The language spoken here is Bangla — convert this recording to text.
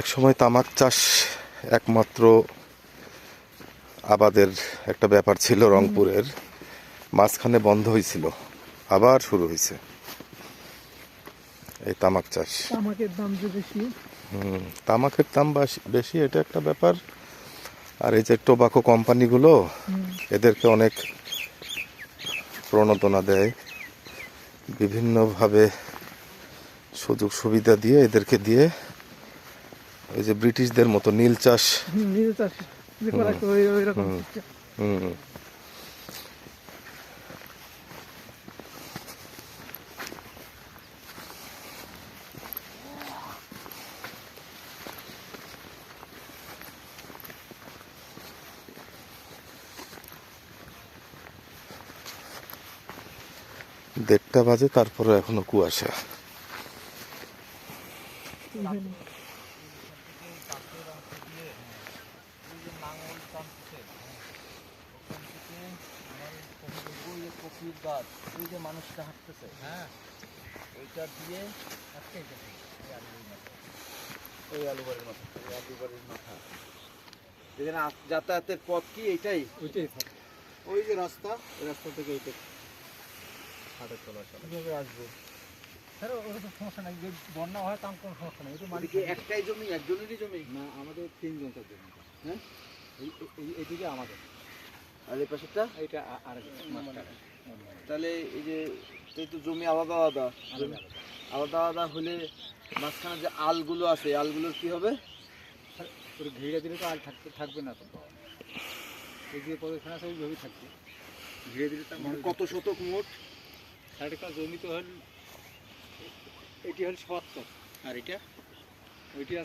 এক সময় তামাক চাষ একমাত্র আবাদের একটা ব্যাপার ছিল রংপুরের। মাঝখানে বন্ধ হয়েছিল আবার শুরু হয়েছে এই তামাক চাষ। তামাকের দাম যে বেশি? হুম, তামাকের দাম বেশি এটা একটা ব্যাপার। আর এই যে টোবাকো কোম্পানিগুলো এদেরকে অনেক প্রণোদনা দেয়। বিভিন্নভাবে সুযোগ সুবিধা দিয়ে এদেরকে দিয়ে ওই যে ব্রিটিশদের মতো নীল চাষ। নিজে চাষ। যে করা একটা ওই- ওই কপির গাছ ওই যে মানুষটা হাঁটতেছে হ্যাঁ ওইটা দিয়ে ওই মাথা ওই মাথা যেখানে যাতায়াতের পথ কি এইটাই ওইটাই। ওই যে রাস্তা ওই রাস্তা থেকে এইটা হাটের তলা কীভাবে আসব স্যার, ওটা তো সমস্যা নাই, যদি বন্যা হয় তার কোনো সমস্যা নাই, একটাই জমি একজনেরই জমি না, আমাদের তিনজন তার জন্য। হ্যাঁ এইদিকে আমাদের, আর এই পাশেরটা? এইটা আ- আরেক মাস্টার। তাহলে এই যে এই তো জমি আলাদা আলাদা। আলাদা আলাদা। হলে মাঝখানে যে আলগুলো আছে আলগুলোর কি হবে? ঘিরে দিলে তো আর থাকতে থাকবে না তো। এই যে প্রদর্শন আছে ওইভাবেই থাকবে। ঘিরে দিলে তার মানে কত শতক মোট? সাড়ে জমি তো হল এটি হল সত্তর। আর এটা? ওইটি